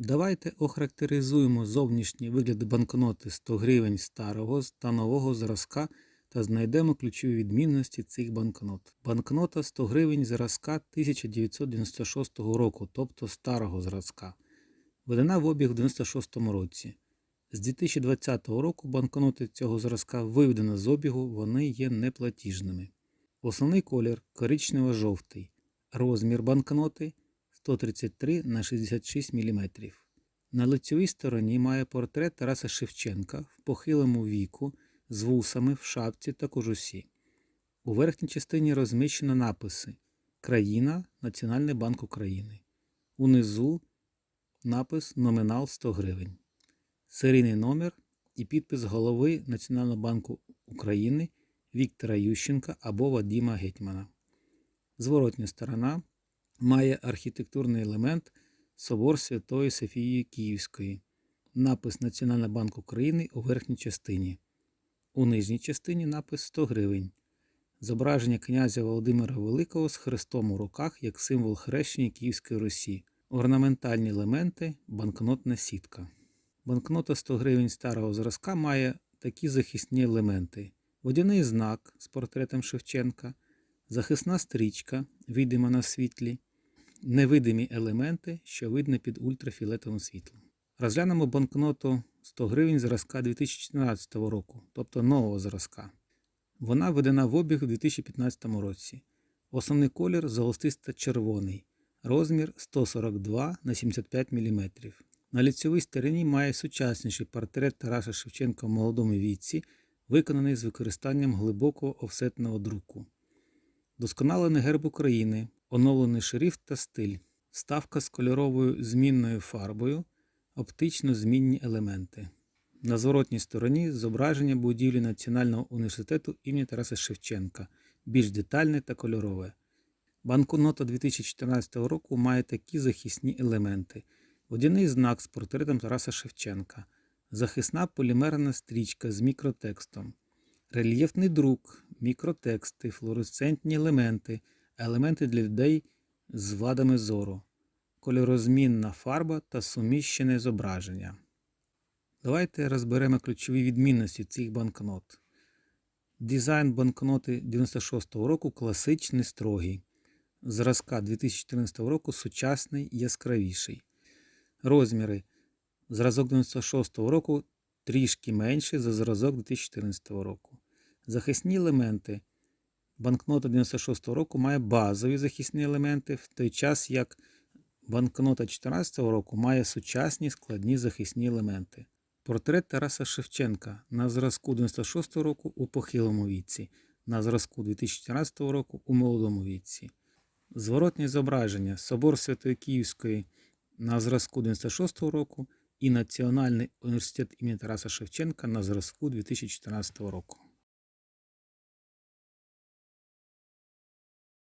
Давайте охарактеризуємо зовнішній вигляд банкноти 100 гривень старого та нового зразка та знайдемо ключові відмінності цих банкнот. Банкнота 100 гривень зразка 1996 року, тобто старого зразка, видана в обіг в 96 році. З 2020 року банкноти цього зразка виведено з обігу, вони є неплатіжними. Основний колір коричнево-жовтий. Розмір банкноти 133 на 66 мм. На лицевій стороні має портрет Тараса Шевченка в похилому віку з вусами в шапці та кожусі. У верхній частині розміщено написи Країна Національний банк України. Унизу напис Номінал 100 гривень. Серійний номер і підпис голови Національного банку України Віктора Ющенка або Вадима Гетьмана. Зворотня сторона має архітектурний елемент Собор Святої Софії Київської, напис Національний банк України у верхній частині. У нижній частині напис 100 гривень. Зображення князя Володимира Великого з хрестом у руках як символ хрещення Київської Русі. Орнаментальні елементи, банкнотна сітка. Банкнота 100 гривень старого зразка має такі захисні елементи: водяний знак з портретом Шевченка, захисна стрічка, видима на світлі, невидимі елементи, що видно під ультрафіолетовим світлом. Розглянемо банкноту 100 гривень зразка 2014 року, тобто нового зразка. Вона введена в обіг у 2015 році. Основний колір золотисто-червоний, розмір 142 на 75 мм. На ліцьовій стороні має сучасніший портрет Тараса Шевченка в молодому віці, виконаний з використанням глибокого офсетного друку. Досконалений герб України, оновлений шрифт та стиль, вставка з кольоровою змінною фарбою, оптично змінні елементи. На зворотній стороні зображення будівлі Національного університету імені Тараса Шевченка, більш детальне та кольорове. Банкнота 2014 року має такі захисні елементи: водяний знак з портретом Тараса Шевченка, захисна полімерна стрічка з мікротекстом, рельєфний друк, мікротексти, флуоресцентні елементи, елементи для людей з вадами зору, кольорозмінна фарба та суміщене зображення. Давайте розберемо ключові відмінності цих банкнот. Дизайн банкноти 96-го року класичний строгий. Зразка 2014 року сучасний яскравіший. Розміри. Зразок 96-го року трішки менший за зразок 2014 року. Захисні елементи. Банкнота 96-го року має базові захисні елементи, в той час як банкнота 2014 року має сучасні складні захисні елементи. Портрет Тараса Шевченка на зразку 96 року у похилому віці, на зразку 2014 року у молодому віці. Зворотні зображення Собор Святої Київської на зразку 96 року і Національний університет імені Тараса Шевченка на зразку 2014 року.